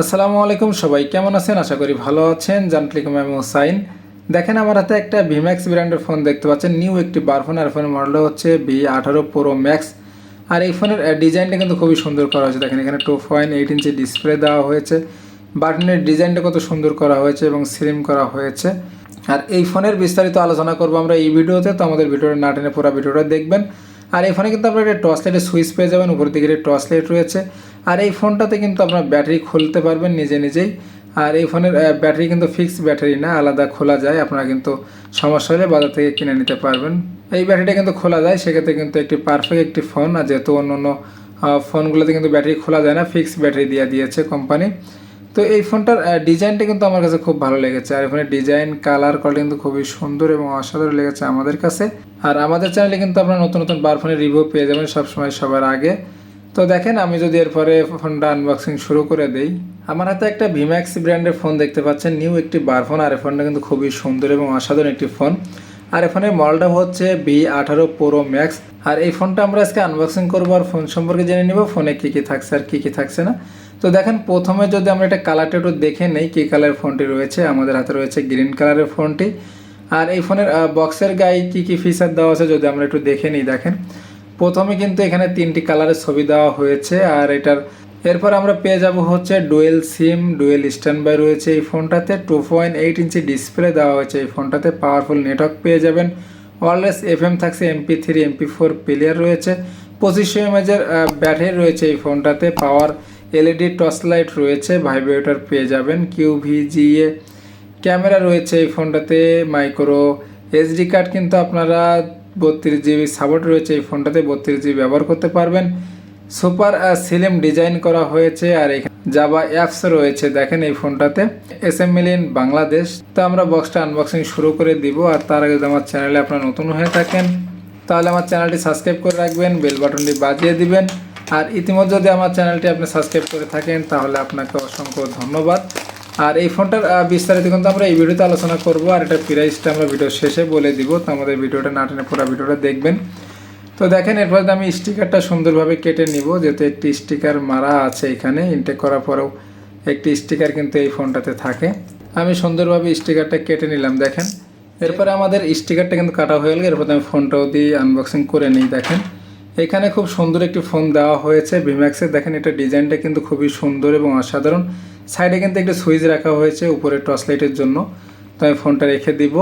আসসালামু আলাইকুম সবাই, কেমন আছেন? আশা করি ভালো আছেন। জানটলিকুম আমি হোসাইন দেখেন আমার হাতে একটা ভিম্যাক্স ব্র্যান্ডের ফোন দেখতে পাচ্ছেন। নিউ একটি বার ফোন আর ফোনের মডেল হচ্ছে ভি আঠারো প্রো ম্যাক্স আর এই ফোনের ডিজাইনটা কিন্তু খুবই সুন্দর করা হয়েছে। দেখেন এখানে two point eight inch display দেওয়া হয়েছে। বাটনের ডিজাইনটা কত সুন্দর করা হয়েছে এবং স্লিম করা হয়েছে। আর এই ফোনের বিস্তারিত আলোচনা করব আমরা এই ভিডিওতে, তো আমাদের ভিডিওটা না টেনে পুরো ভিডিওটা দেখবেন। আর এই ফোনে কিন্তু আপনার একটা টর্চ লাইটের সুইচ পেয়ে যাবেন। উপর দিকে টর্চ লাইট রয়েছে। আর এই ফোনটাতে কিন্তু আপনার ব্যাটারি খুলতে পারবেন নিজে নিজেই। আর এই ফোনের ব্যাটারি কিন্তু ফিক্সড ব্যাটারি না, আলাদা খোলা যায়, আপনারা কিন্তু সমস্যা হলে বাজার থেকে কিনে নিতে পারবেন। এই ব্যাটারিটা কিন্তু খোলা যায়, সেক্ষেত্রে কিন্তু একটি পারফেক্ট একটি ফোন আর যেহেতু অন্য অন্য ফোনগুলোতে কিন্তু ব্যাটারি খোলা যায় না ফিক্সড ব্যাটারি দিয়ে দিয়েছে কোম্পানি তো এই ফোনটার ডিজাইনটা কিন্তু আমার কাছে খুব ভালো লেগেছে, আর এই ফোনের ডিজাইন কালার কোয়ালিটি কিন্তু খুবই সুন্দর এবং অসাধারণ লেগেছে আমাদের কাছে। আর আমাদের চ্যানেলে কিন্তু আপনারা নতুন নতুন বার ফোনের রিভিউ পেয়ে যাবেন সবসময় সবার আগে। তো দেখেন, আমি যদি এরপরে ফোনটা আনবক্সিং শুরু করে দেই, আমার হাতে একটা ভিম্যাক্স ব্র্যান্ডের ফোন দেখতে পাচ্ছেন। নিউ একটি বার ফোন আর ফোনটা কিন্তু খুবই সুন্দর এবং অসাধারণ একটি ফোন আর এই ফোনের মডেলটা হচ্ছে বি আঠারো প্রো ম্যাক্স আর এই ফোনটা আমরা আজকে আনবক্সিং করব, আর ফোন সম্পর্কে জেনে নিব ফোনে কী কী থাকছে আর কী কী থাকছে না। তো দেখেন, প্রথমে যদি আমরা এটা কালারটা একটু দেখে নেই, কী কালার ফোনটি রয়েছে, আমাদের হাতে রয়েছে গ্রিন কালারের ফোনটি আর এই ফোনের বক্সের গায়ে কী কী ফিচার দেওয়া আছে, যদি আমরা একটু দেখে নিই, দেখেন। প্রথমে কিন্তু এখানে তিনটি কালারের ছবি দেওয়া হয়েছে, আর এটার এরপর আমরা পেয়ে যাব হচ্ছে dual SIM, dual stand by রয়েছে এই ফোনটাতে। Two point eight inch display দেওয়া হয়েছে এই ফোনটাতে পাওয়ারফুল নেটওয়ার্ক পেয়ে যাবেন। ওয়ারলেস এফ এম থাকছে MP three MP four player রয়েছে। পঁচিশশো এমএজের ব্যাটারি রয়েছে এই ফোনটাতে পাওয়ার এলইডি টর্চ লাইট রয়েছে ভাইব্রেটর পেয়ে যাবেন কিউ ভিজিএ ক্যামেরা রয়েছে এই ফোনটাতে মাইক্রো এসডি কার্ড কিন্তু আপনারা বত্রিশ জিবি সাপোর্ট রয়েছে এই ফোনটাতে, বত্রিশ জিবি ব্যবহার করতে পারবেন। সুপার সিলিম ডিজাইন করা হয়েছে আর এখানে জাবা অ্যাপস রয়েছে, দেখেন এই ফোনটাতে। S M million Bangladesh. তো আমরা বক্সটা আনবক্সিং শুরু করে দিব আর তার আগে আমার চ্যানেলে আপনারা নতুন হয়ে থাকেন, তাহলে আমার চ্যানেলটি সাবস্ক্রাইব করে রাখবেন বেল বাটনটি বাজিয়ে দিবেন। আর ইতিমধ্যে যদি আমার চ্যানেলটি আপনি সাবস্ক্রাইব করে থাকেন, তাহলে আপনাকে অসংখ্য ধন্যবাদ। আর এই ফোনটার বিস্তারিত কিন্তু আমরা এই ভিডিওতে আলোচনা করব। আর এটা প্রাইসটা আমরা ভিডিও শেষে বলে দিব। তো আমাদের ভিডিওটা না টেনে পুরো ভিডিওটা দেখবেন। তো দেখেন, এরপর আমি স্টিকারটা সুন্দরভাবে কেটে নিব। যেহেতু একটি স্টিকার মারা আছে এখানে ইনটেক করার পরেও একটি স্টিকার কিন্তু এই ফোনটাতে থাকে। আমি সুন্দরভাবে স্টিকারটা কেটে নিলাম, দেখেন। এরপরে আমাদের স্টিকারটা কিন্তু কাটা হয়ে গেল। এরপর আমি ফোনটাও দিয়ে আনবক্সিং করে নিই, দেখেন। এখানে খুব সুন্দর একটি ফোন দেওয়া হয়েছে ভিম্যাক্সের দেখেন, এটা ডিজাইনটা কিন্তু খুবই সুন্দর এবং অসাধারণ। সাইডে কিন্তু একটা সুইচ রাখা হয়েছে উপরে টর্চ লাইটের জন্য। তো আমি ফোনটা রেখে দিব।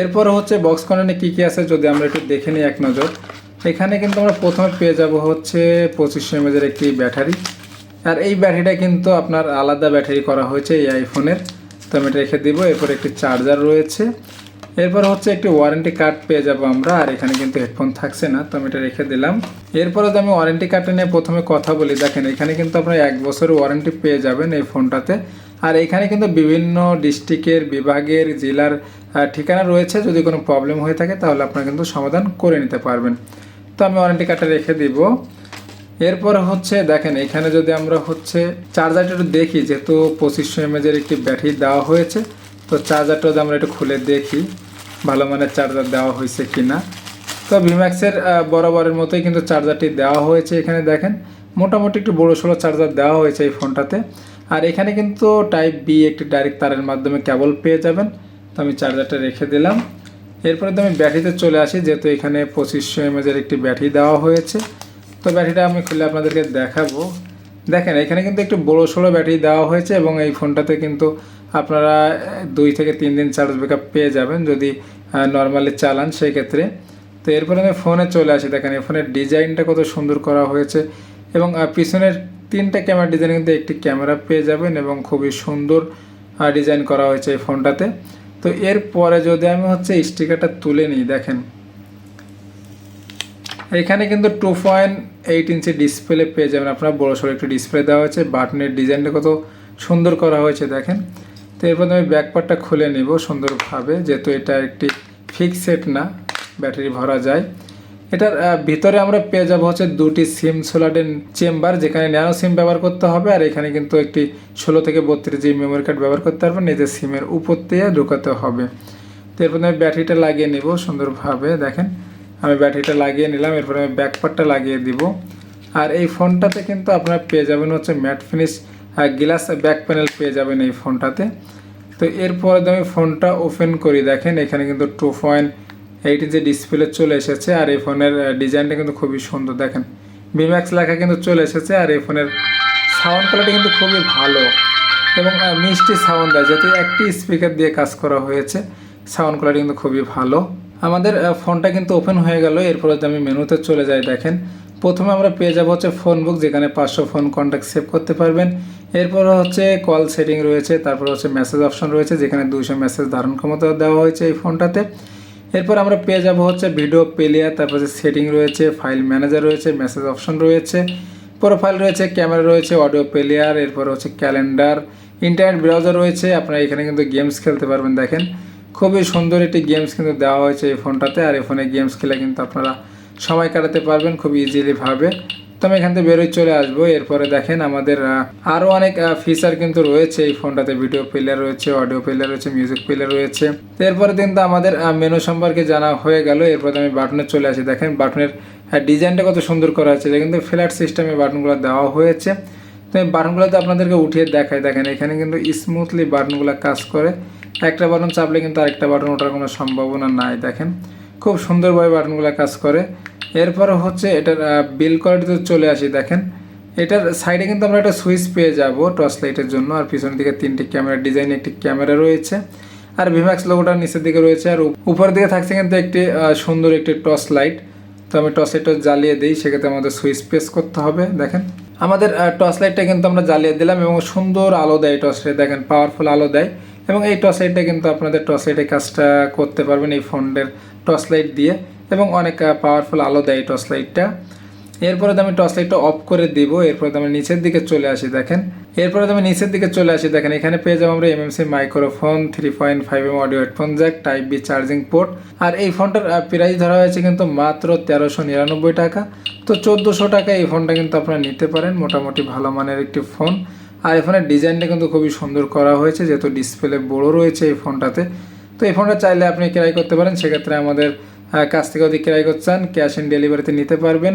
এরপর হচ্ছে বক্স কর্নারে কী কী আছে যদি আমরা একটু দেখে নিই এক নজর। এখানে কিন্তু আমরা প্রথমে পেয়ে যাব হচ্ছে পঁচিশশো এমএজের একটি ব্যাটারি। আর এই ব্যাটারিটা কিন্তু আপনার আলাদা ব্যাটারি করা হয়েছে এই আইফোনের তো আমি এটা রেখে দিব। এরপর একটি চার্জার রয়েছে। এরপর হচ্ছে একটি ওয়ারেন্টি কার্ড পেয়ে যাব আমরা, আর এখানে কিন্তু হেডফোন থাকছে না, তো আমি এটা রেখে দিলাম। এরপরে যদি আমি ওয়ারেন্টি কার্ডটা নিয়ে প্রথমে কথা বলি, দেখেন এখানে কিন্তু আপনার এক বছরের ওয়ারেন্টি পেয়ে যাবেন এই ফোনটাতে আর এখানে কিন্তু বিভিন্ন ডিস্ট্রিক্টের বিভাগের, জেলার ঠিকানা রয়েছে, যদি কোনো প্রবলেম হয়ে থাকে তাহলে আপনারা কিন্তু সমাধান করে নিতে পারবেন। তো আমি ওয়ারেন্টি কার্ডটা রেখে দিব। এরপর হচ্ছে দেখেন, এখানে যদি আমরা হচ্ছে চার্জারটা একটু দেখি, যেহেতু পঁচিশশো এমএজের একটি ব্যাটারি দেওয়া হয়েছে তো চার্জারটা আমরা একটু খুলে দেখি, ভালো মানের চার্জার দেওয়া হয়েছে কি না তো ভিম্যাক্সের বরাবরের মতোই কিন্তু চার্জারটি দেওয়া হয়েছে এখানে দেখেন। মোটামুটি একটু বড়ো সড়ো চার্জার দেওয়া হয়েছে এই ফোনটাতে আর এখানে কিন্তু টাইপ বি একটি ডাইরেক্ট তারের মাধ্যমে কেবল পেয়ে যাবেন। তো আমি চার্জারটা রেখে দিলাম। এরপরে তো আমি ব্যাটারিতে চলে আসি, যেহেতু এখানে পঁচিশশো এমএজের একটি ব্যাটারি দেওয়া হয়েছে। তো ব্যাটারিটা আমি খুলে আপনাদেরকে দেখাবো। দেখেন, এখানে কিন্তু একটু বড়ো সড়ো ব্যাটারি দেওয়া হয়েছে এবং এই ফোনটাতে কিন্তু আপনারা দুই থেকে তিন দিন চার্জ ব্যাকআপ পেয়ে যাবেন যদি নর্মালি চালান সেই ক্ষেত্রে তো এরপরে আমি ফোনে চলে আসি। দেখেন, এই ফোনের ডিজাইনটা কত সুন্দর করা হয়েছে এবং পিছনের তিনটা ক্যামেরা ডিজাইন কিন্তু একটি ক্যামেরা পেয়ে যাবেন এবং খুবই সুন্দর ডিজাইন করা হয়েছে এই ফোনটাতে। তো এরপরে যদি আমি হচ্ছে স্টিকারটা তুলে নিই, দেখেন। এখানে কিন্তু two point eight inch display পেয়ে যাবেন আপনার। বড় সড়ো একটু ডিসপ্লে দেওয়া হয়েছে। বাটনের ডিজাইনটা কত সুন্দর করা হয়েছে, দেখেন। তো এরপর আমি ব্যাকপার্টটা খুলে নিব সুন্দরভাবে, যেহেতু এটা একটি ফিক্স সেট না, ব্যাটারি ভরা যায়। এটার ভিতরে আমরা পেয়ে যাব হচ্ছে দুটি সিম সোলাডের চেম্বার যেখানে ন্যানো সিম ব্যবহার করতে হবে, আর এখানে কিন্তু একটি ষোলো থেকে বত্রিশ জিবি মেমোরি কার্ড ব্যবহার করতে পারবেন। নিজের সিমের উপর দিয়ে ঢোকাতে হবে। তো এরপর আমি ব্যাটারিটা লাগিয়ে নিব সুন্দরভাবে, দেখেন। আমি ব্যাটারিটা লাগিয়ে নিলাম, এরপরে আমি ব্যাকপার্টটা লাগিয়ে দিব। আর এই ফোনটাতে কিন্তু আপনারা পেয়ে যাবেন হচ্ছে matte finish glass back panel পেয়ে যাবেন এই ফোনটাতে। তো এরপরে আমি ফোনটা ওপেন করি, দেখেন এখানে কিন্তু two point eight inch display চলে এসেছে, আর এই ফোনের ডিজাইনটা কিন্তু খুবই সুন্দর, দেখেন। বিম্যাক্স লেখা কিন্তু চলে এসেছে, আর এই ফোনের সাউন্ড কোয়ালিটি কিন্তু খুবই ভালো। এবং মিষ্টি সাউন্ড দেয়, যেহেতু একটি স্পিকার দিয়ে কাজ করা হয়েছে সাউন্ড কোয়ালিটি কিন্তু খুবই ভালো। আমাদের ফোনটা কিন্তু ওপেন হয়ে গেল এরপরে যদি আমি মেনুতে চলে যাই, দেখেন। প্রথমে আমরা পেয়ে যাব হচ্ছে ফোন বুক যেখানে পাঁচশো ফোন কন্ট্যাক্ট সেভ করতে পারবেন। এরপর হচ্ছে কল সেটিং রয়েছে, তারপর হচ্ছে মেসেজ অপশন রয়েছে, যেখানে দুইশো মেসেজ ধারণ ক্ষমতা দেওয়া হয়েছে এই ফোনটাতে এরপর আমরা পেয়ে যাব হচ্ছে ভিডিও প্লেয়ার তারপর হচ্ছে সেটিং রয়েছে ফাইল ম্যানেজার রয়েছে মেসেজ অপশন রয়েছে। প্রোফাইল রয়েছে ক্যামেরা রয়েছে অডিও প্লেয়ার এরপর হচ্ছে ক্যালেন্ডার ইন্টারনেট ব্রাউজার রয়েছে, আপনারা এখানে কিন্তু গেমস খেলতে পারবেন, দেখেন। খুবই সুন্দর একটি গেমস কিন্তু দেওয়া হয়েছে এই ফোনটাতে আর এই ফোনে গেমস খেলে কিন্তু আপনারা সময় কাটাতে পারবেন খুব ইজিলি ভাবে। তো আমি এখান থেকে বেরোয় চলে আসব। এরপরে দেখেন আমাদের আরও অনেক ফিচার কিন্তু রয়েছে এই ফোনটাতে ভিডিও প্লেয়ার রয়েছে অডিও প্লেয়ার রয়েছে মিউজিক প্লেয়ার রয়েছে। তো এরপরে কিন্তু আমাদের মেনু সম্পর্কে জানা হয়ে গেল। এরপরে আমি বাটনে চলে আসি। দেখেন বাটনের ডিজাইনটা কত সুন্দর করা হয়েছে কিন্তু ফ্ল্যাট সিস্টেমে বাটনগুলো দেওয়া হয়েছে। তো এই বাটনগুলোতে আপনাদেরকে উঠিয়ে দেখাই। দেখেন এখানে কিন্তু স্মুথলি বাটনগুলো কাজ করে। একটা বাটন চাপলে কিন্তু আরেকটা বাটন ওঠার কোনো সম্ভাবনা নাই, দেখেন। খুব সুন্দরভাবে বাটনগুলো কাজ করে। এরপরে হচ্ছে এটার বিল কোয়ালিটিতে চলে আসি, দেখেন। এটার সাইডে কিন্তু আমরা একটা সুইচ পেয়ে যাব টর্চ লাইটের জন্য। আর পিছনের দিকে তিনটি ক্যামেরা ডিজাইন একটি ক্যামেরা রয়েছে। আর ভিম্যাক্স লোগোটা নিচের দিকে রয়েছে। আর উপ- উপরের দিকে থাকছে কিন্তু একটি সুন্দর একটি টর্চ লাইট তো আমি টর্চ লাইটটা জ্বালিয়ে দিই, সেক্ষেত্রে আমাদের সুইচ প্রেস করতে হবে, দেখেন। আমাদের টর্চ লাইটটা কিন্তু আমরা জ্বালিয়ে দিলাম এবং সুন্দর আলো দেয় টর্চ লাইট দেখেন পাওয়ারফুল আলো দেয়। এবং এই টর্চ লাইটটা কিন্তু আপনাদের টর্চ লাইটের কাজটা করতে পারবেন এই ফোনের টর্চ লাইট দিয়ে এবং অনেক পাওয়ারফুল আলো দেয় এই টর্চ লাইটটা এরপরে আমি টর্চ লাইটটা অফ করে দিব, এরপরে আমি নিচের দিকে চলে আসি, দেখেন। এরপরে আমি নিচের দিকে চলে আসি, দেখেন, এখানে পেয়ে যাব আমরা MMC microphone three point five M audio headphone jack type B charging port আর এই ফোনটার প্রাইস ধরা হয়েছে কিন্তু মাত্র তেরোশো নিরানব্বই টাকা। তো চোদ্দোশো টাকা এই ফোনটা কিন্তু আপনারা নিতে পারেন, মোটামুটি ভালো মানের একটি ফোন। আর এই ফোনের ডিজাইনটা কিন্তু খুবই সুন্দর করা হয়েছে, যেহেতু ডিসপ্লে বড় রয়েছে এই ফোনটাতে। তো এই ফোনটা চাইলে আপনি ক্রয় করতে পারেন, সেক্ষেত্রে আমাদের কাছ থেকে যদি ক্রয় করতে চান ক্যাশ অন ডেলিভারিতে নিতে পারবেন।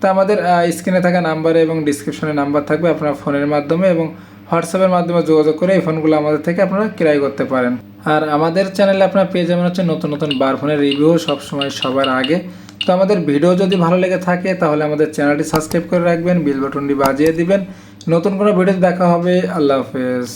তো আমাদের স্ক্রিনে থাকা নাম্বারে এবং ডিসক্রিপশনে নাম্বার থাকবে আপনার ফোনের মাধ্যমে এবং হোয়াটসঅ্যাপের মাধ্যমে যোগাযোগ করে এই ফোনগুলো আমাদের থেকে আপনারা ক্রয় করতে পারেন। আর আমাদের চ্যানেলে আপনারা পেয়ে যাবেন হচ্ছে নতুন নতুন বার ফোনের রিভিউ সবসময় সবার আগে। তো আমাদের ভিডিও যদি ভালো লেগে থাকে, তাহলে আমাদের চ্যানেলটি সাবস্ক্রাইব করে রাখবেন বিল বাটনটি বাজিয়ে দিবেন। নতুন কোনো ভিডিও দেখা হবে আল্লাহ হাফেজ।